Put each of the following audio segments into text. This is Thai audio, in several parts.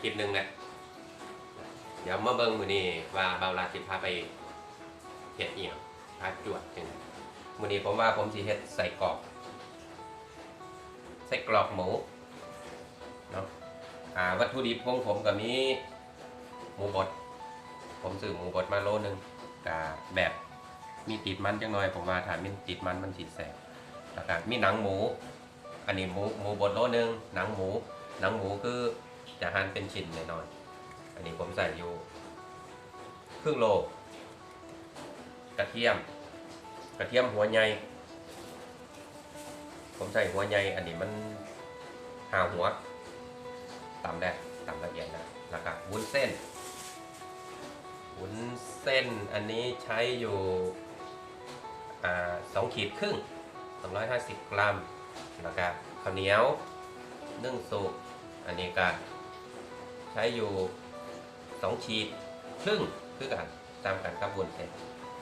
คลิปหนึ่งแหละเดี๋ยวมาเบิ้งมือนี้ว่าเบาลาสิพาไปเฮ็ดเอียงพาจวดจังมือนี้ผมว่าผมสิเฮ็ดใส่กรอกใส่กรอกหมูเนาะอ่าวัตถุดิบของผมก็มีหมูบด ผมซื้อหมูบดมาโลนึงกับแบบมีติดมันจังหน่อย ผมว่าถ้ามีติดมันมันสิแสบแล้วก็มีหนังหมู อันนี้หมูหมูบดโลนึงหนังหมู หนังหมูคือ จะหั่นเป็นชิ้นหน่อยอันนี้ผมใส่อยู่ครึ่งโล กระเทียม กระเทียมหัวใหญ่ ผมใส่หัวใหญ่ อันนี้มันหาหัวตำได้ตำละเอียดนะแล้วก็วุ้นเส้น วุ้นเส้นอันนี้ใช้อยู่สองขีดครึ่ง 250 กรัม แล้วก็ข้าวเหนียวนึ่งสุก อันนี้ก็ ใช้อยู่สองขีดครึ่งคือกันตามกันกับวุ้นเส้น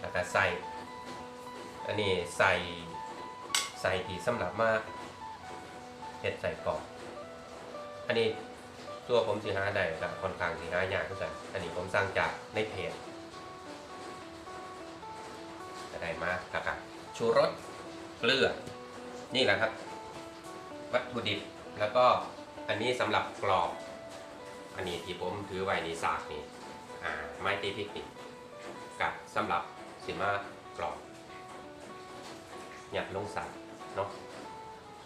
แล้วก็ใส่อันนี้ใส่ใส่ที่สำหรับมาเห็ดใส่กรอบอันนี้ตัวผมสีหาได้กับค่อนข้างสีหายากทุกกันอันนี้ผมสั่งจากในเพจจะได้มาแล้วก็ชูรสเกลือ นี่แหละครับ วัตถุดิบแล้วก็อันนี้สำหรับกรอบ อันนี้ที่ผมถือไว้ในสากนี่อ่าไม้ตีพริกนี่กับสำหรับสิมากรอบหยัดลงสากเนาะ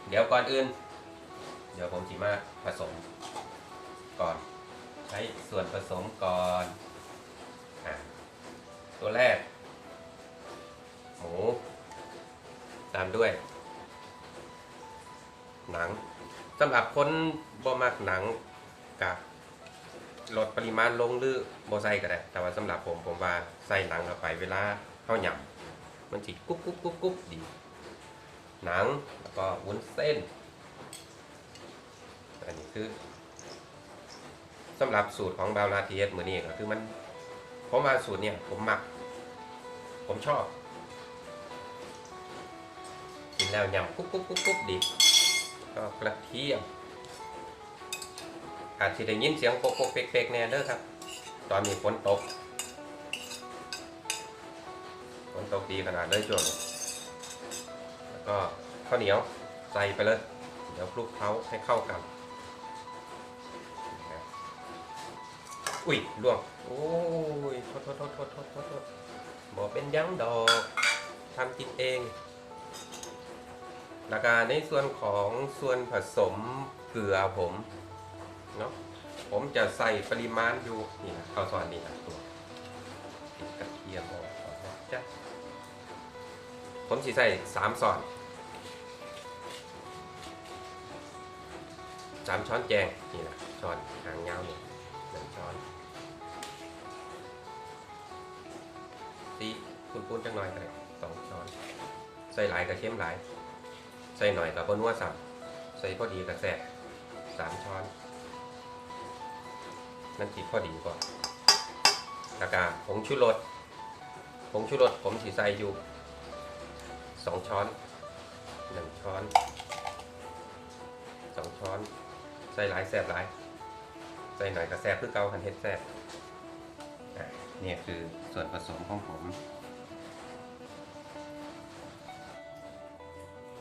เดี๋ยวก่อนอื่น เดี๋ยวผมสิมาผสมก่อน ใช้ส่วนผสมก่อนอ่าตัวแรกหมูตามด้วย หนังสำหรับคนบ่มักหนังกับ ลดปริมาณลงหรือบ่ใส่ก็ได้ แต่ว่าสำหรับผมผมว่าใส่หนังเข้าไปเวลาเข้าหยำมันสิกุ๊บกุ๊บกุ๊บกุ๊บดีหนังแล้วก็วุ้นเส้น อันนี้คือสำหรับสูตรของบาวนาทีเอสมือนี้ก็คือมันผมว่าสูตรเนี่ยผมมัก ผมชอบ กินแล้วยำกุ๊บกุ๊บกุ๊บกุ๊บดีก็กระเทียม อาจจะได้ยินเสียงโป๊กโป๊กเป๊กๆแน่เด้อครับ ตอนนี้ฝนตกฝนตกดีขนาดเลยช่วงนี้แล้วก็ข้าวเหนียวใส่ไปเลย เดี๋ยวคลุกเคล้าให้เข้ากัน อุ้ยล่วง โอ้ยโทษโทษโทษโทษโทษโทษบอกเป็นยังดอกทำกินเองแล้วก็ในส่วนของส่วนผสมเกลือผม เนาะผมจะใส่ปริมาณอยู่นี่นะข้าวซอยนี่นะตัวติดกระเทียมออกนะจ้ะผมสิใส่สามซอนสามช้อนแกงนี่นะช้อนหางยาวนี่หนึ่งช้อนตีปุ้นจังหน่อยก็ได้สองช้อน ใส่หลายกระเทียมหลาย ใส่หน่อยกับบนนัวสับใส่พอดีกับแซ่บสามช้อน นั่นติพอดีก่อนแล้วก็ผงชูรสผงชูรสผมสีใส่อยู่สองช้อนหนึ่งช้อนสองช้อน ใส่หลายแซ่บหลาย ใส่หน่อยกับแซ่บคือเกาหันเฮ็ดแซ่บเนี่ยคือส่วนผสมของผม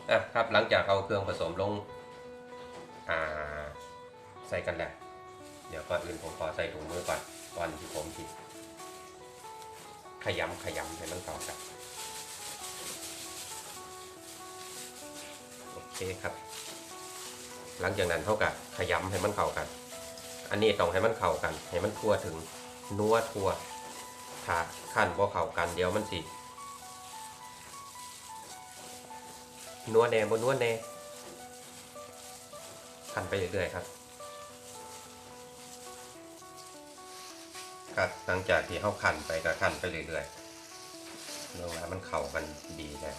อะครับหลังจากเอาเครื่องผสมลง อ่า ใส่กันแล้ว ดี๋ยวก่อนอื่นผมขอใส่ถุงมือก่อนก่อนที่ผมที่ขยำขยำให้มันเข้ากันโอเคครับ หลังจากนั้นเท่ากับขยำให้มันเข้ากัน อันนี้ต้องให้มันเข้ากัน ให้มันทั่วถึงนัวทั่วถ้าขั้นว่าเข้ากันเดี๋ยวมันสินัวแน่บนนัวแน่ขั้นไปเรื่อยๆครับ ครับหลังจากที่เข้าขันไปก็ขันไปเรื่อยๆเรื่องว่ามันเข้ากันดีแล้ว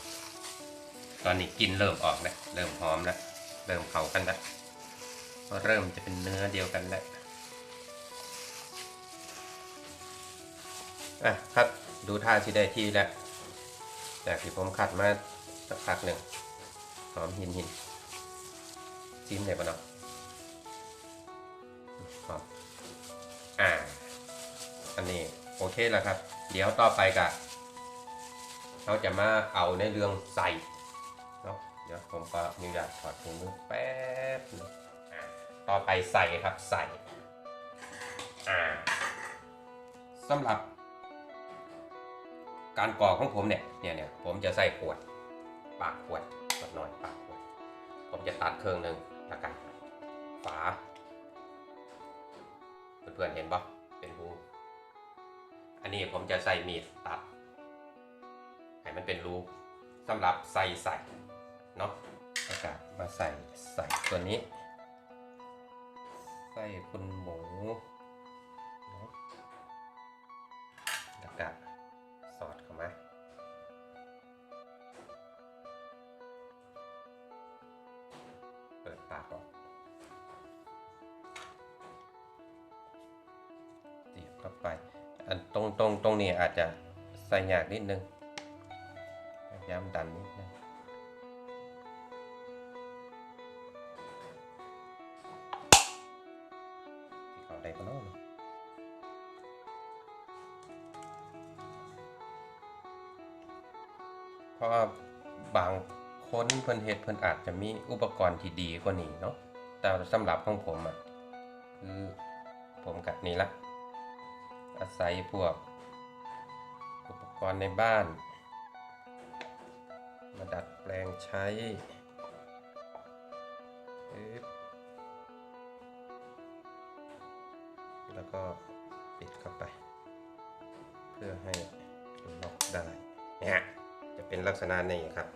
ตอนนี้กินเริ่มออกแล้วเริ่มหอมแล้วเริ่มเข้ากันแล้วเริ่มจะเป็นเนื้อเดียวกันแล้วอะครับดูท่าที่ได้ที่แล้วจากที่ผมขัดมาสักพักหนึ่งหอมหินหินจิ้มเลยปะเนาะหอมอ่า อันนี้โอเคแล้วครับ เดี๋ยวต่อไปกะเราจะมาเอาในเรื่องใส่เนาะเดี๋ยวผมก็อนุญาตถอดถุงมือแป๊บนึงอ่าต่อไปใส่ครับใส่อ่าสำหรับการกรอกของผมเนี่ยเนี่ยเนี่ยผมจะใส่ขวด ปากขวดขวดน้อยปากขวด ผมจะตัดเครื่องหนึ่งแล้วกันฝา เพื่อนๆเห็นปะ อันนี้ผมจะใส่มีดตัด ให้มันเป็นรูสำหรับใส่ใส่เนาะแล้วก็มาใส่ใส่ตัวนี้ ใส่คุณหมูเนาะแล้วก็สอดเข้ามาเปิดปากออกเสียบเข้าไป ตรงตรงตรงนี้อาจจะใส่ยากนิดนึงพยายามดันนิดนึงเขาได้ก็น้องเพราะว่าบางคนเพิ่นเฮ็ดเพิ่นอาจจะมีอุปกรณ์ที่ดีกว่านี้เนาะแต่สำหรับของผมอะคือผมกับนี้ละ อาศัยพวก อุปกรณ์ในบ้าน มาดัดแปลงใช้ แล้วก็ปิดเข้าไป เพื่อให้ล็อกได้เนี่ยจะเป็นลักษณะนี้ครับ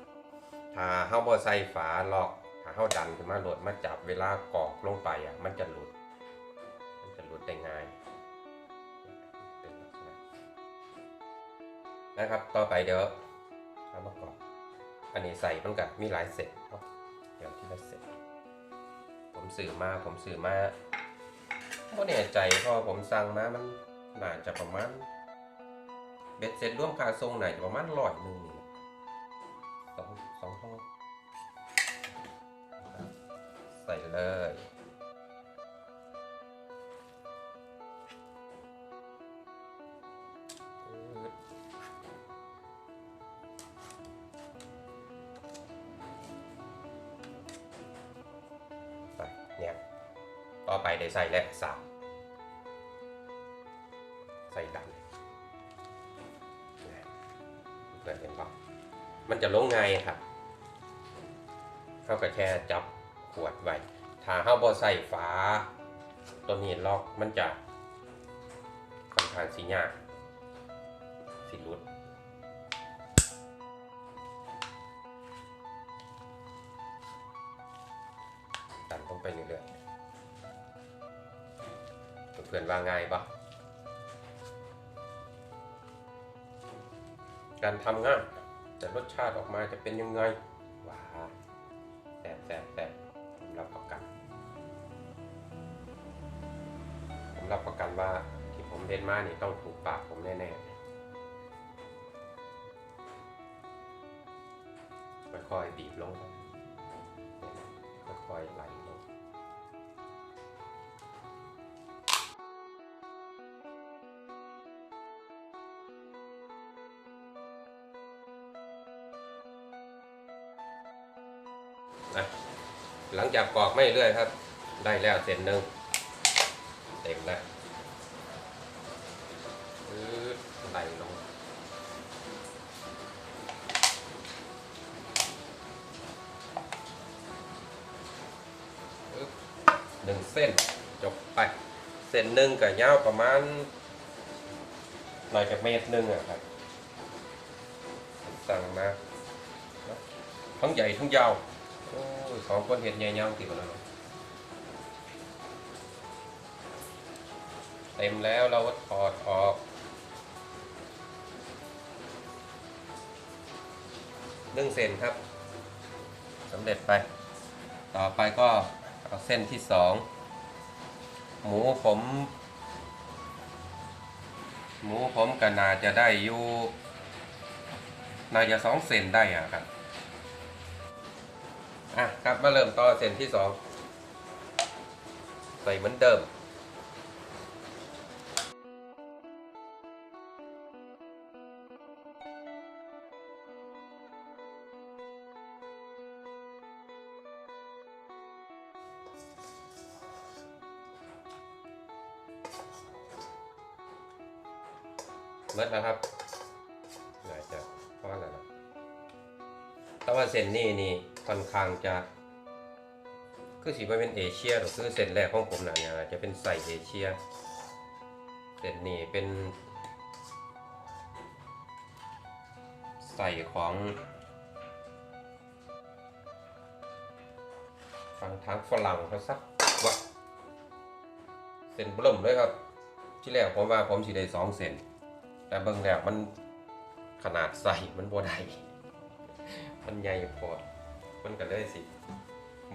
ถ้าเฮาบ่ใส่ฝาล็อกถ้าเฮาดันขึ้นมาโหลดมาจับเวลากรอกลงไปอะ มันจะหลุด มันจะหลุดได้ง่าย นะครับ ต่อไปเดี๋ยวเอามากรอกอันนี้ใส่มันกับมีหลายเศษเนาะเดี๋ยวที่ละเศษผมสื่อมาผมสื่อมาไม่แน่ใจพราะผมสั่งมามันน่าจะประมาณเบ็ดเสร็จร่วมค่าทรงน่าจะประมาณร้อยหนึ่งนี่แหละสองสองห้องใส่เลย ต่อไปได้ใส่และสามใส่ดันเลยเพื่อนเห็นปะมันจะลงไงครับเข้ากับแค่จับขวดไว้ถ้าเข้าบ่ใส่ฝาตัวนี้ล็อกมันจะค่อนข้างสียากสิรุดดันลงไปเรื่อยๆ เพื่อนว่าง่ายปะการทำงานแต่รสชาติออกมาจะเป็นยังไงว้าแต่แต่แต่ผมรับประกันผมรับประกันว่าที่ผมเล่นมานี่ต้องถูกปากผมแน่ๆค่อยๆบีบลงค่อยๆไหลลง นะหลังจากกรอกไม่เรื่อยครับ ได้แล้วเสร็จหนึ่งเต็มแล้วไหลลงหนึ่งเส้นจบไป เส้นหนึ่งกับยาวประมาณหน่อยจากเมตรหนึ่งอะครับสั่งมาทั้งใหญ่ทั้งยาว สองคนเห็นใหญ่ยาวกี่คนแล้วเนอะเต็มแล้วเราก็ถอดออกหนึ่งเซนครับสำเร็จไป ต่อไปก็เอาเส้นที่สองหมูผม หมูผมก็น่าจะได้อยู่น่าจะสองเซนได้อะครับ ครับมาเริ่มต่อเซนที่สองใส่เหมือนเดิม เมื่อนะครับน่าจะพอแล้วนะแต่ว่าเส้นนี้นี่ ค่อนข้างจะคือสีมันเป็นเอเชียหรือคือเส้นแรกของผมนะเนี่ยจะเป็นใส่เอเชียเส้นนี้เป็นใส่ของฟังทางฝรั่งเขาสักว่าเส้นเบิ่มเลยครับ ที่แรกผมว่าผมสิได้สองเส้นแต่เบิ่งแล้วมันขนาดใส่มันบ่ได้มันใหญ่พอ มันก็เลยสิ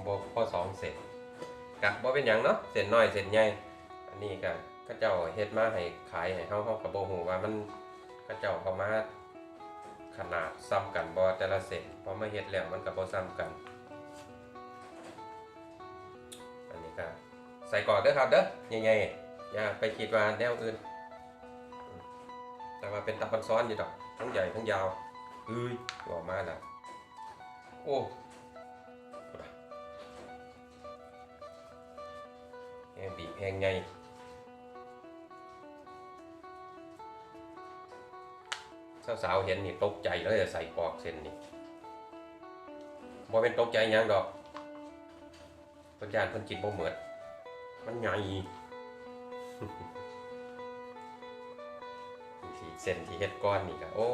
บ่พอสองเส้นกะบ่เป็นหยังเนาะเส้นน้อยเส้นใหญ่อันนี้ก็เขาเจ้าเฮ็ดมาให้ขายให้เฮาเฮาก็บ่ฮู้ว่ามันเขาเจ้าเอามาขนาดซ้ำกันบ่แต่ละเส้นพอมาเฮ็ดแล้วมันก็บ่ซ้ำกัน อันนี้ก็ใส่ก่อนเด้อครับเด้อใหญ่ๆอย่าไปคิดว่าแนวอื่น แต่ว่าเป็นตะปันซ้อนอยู่ดอกทั้งใหญ่ทั้งยาวเอ้ยออกมาแล้วโอ้ แหงบีบแหงไงสาวๆเห็นนี่ตกใจเลยใส่ปอกเส้นนี่บ่เป็นตกใจยังดอกเพิ่นยาเพิ่นกินบ่เหมือดมันใหญ่ที่เส้นที่เฮ็ดก้อนนี่ก็โอ้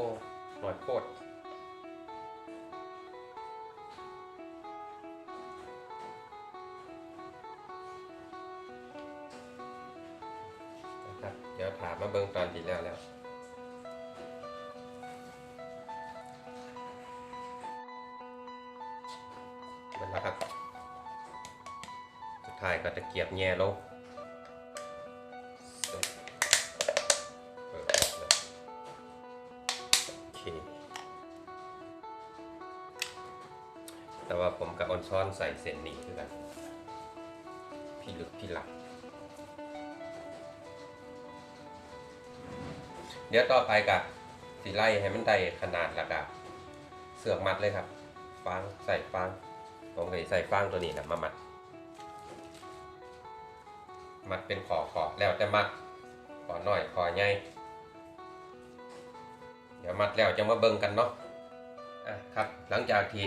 หน้อยโคตร นะครับเดี๋ยวถามมาเบิ่งตอนที่แล้วแล้วมันแล้วครับ สุดท้ายก็ตะเกียบแง่ลงแต่ว่าผมกับออนซ้อนใส่เส้นนี้คือกัน พี่ลึกพี่หลัก เดี๋ยวต่อไปกับสีไล่ให้มันได้ขนาดระดับเสือกมัดเลยครับ ฟางใส่ฟางผมก็สิใส่ฟางตัวนี้นะมามัด มัดเป็นขอขอแล้วแต่มัดขอหน่อยขอใหญ่เดี๋ยวมัดแล้วจะมาเบิ่งกันเนาะอะครับ หลังจากที่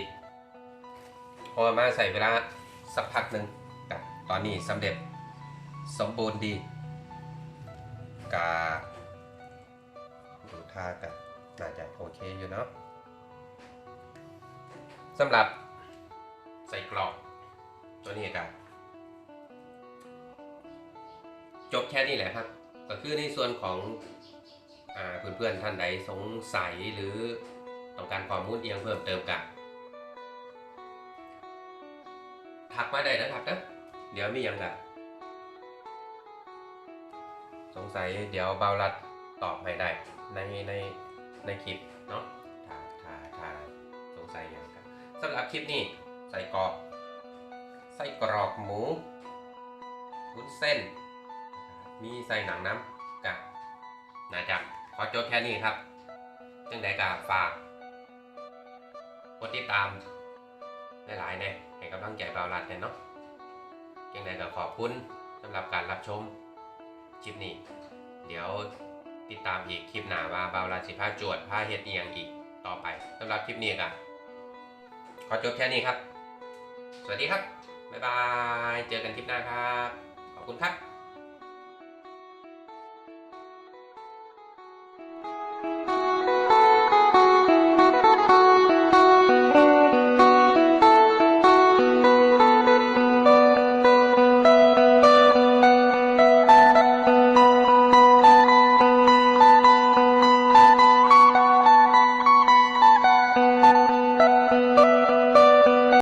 พอมาใส่เวลาสักพักหนึ่งตอนนี้สำเร็จสมบูรณ์ดีกา ดูท่ากันน่าจะโอเคอยู่เนาะสำหรับใส่กรอบตัวนี้กันจบแค่นี้แหละครับ ก็คือในส่วนของอเพื่อนๆท่านใดสงสัยหรือต้องการข้อมูลเอียงเพิ่มเติมกันทักมาได้นะครับนะเดี๋ยวมีหยังกันสงสัยเดี๋ยวเบารัด ตอบให้ได้ในในในคลิปเนาะถ้าถ้าถ้าสงสัยอย่างกันสำหรับคลิปนี้ใส่กรอกไส้กรอกหมูวุ้นเส้น มีใส่หนังน้ำกับน่าจะขอจบแค่นี้ครับจังใดกับฝากกดติดตามหลายๆเนี่ยให้กำลังใจเบาลัดเนี่ยเนาะจังใดก็ขอบคุณสำหรับการรับชมคลิปนี้ เดี๋ยว ติดตามอีกคลิปหน้าว่าเบาลัดสิพาจวดพาเฮ็ดเอียงอีกต่อไปสำหรับคลิปนี้กันขอจบแค่นี้ครับ สวัสดีครับ บ๊ายบาย เจอกันคลิปหน้าครับ ขอบคุณครับ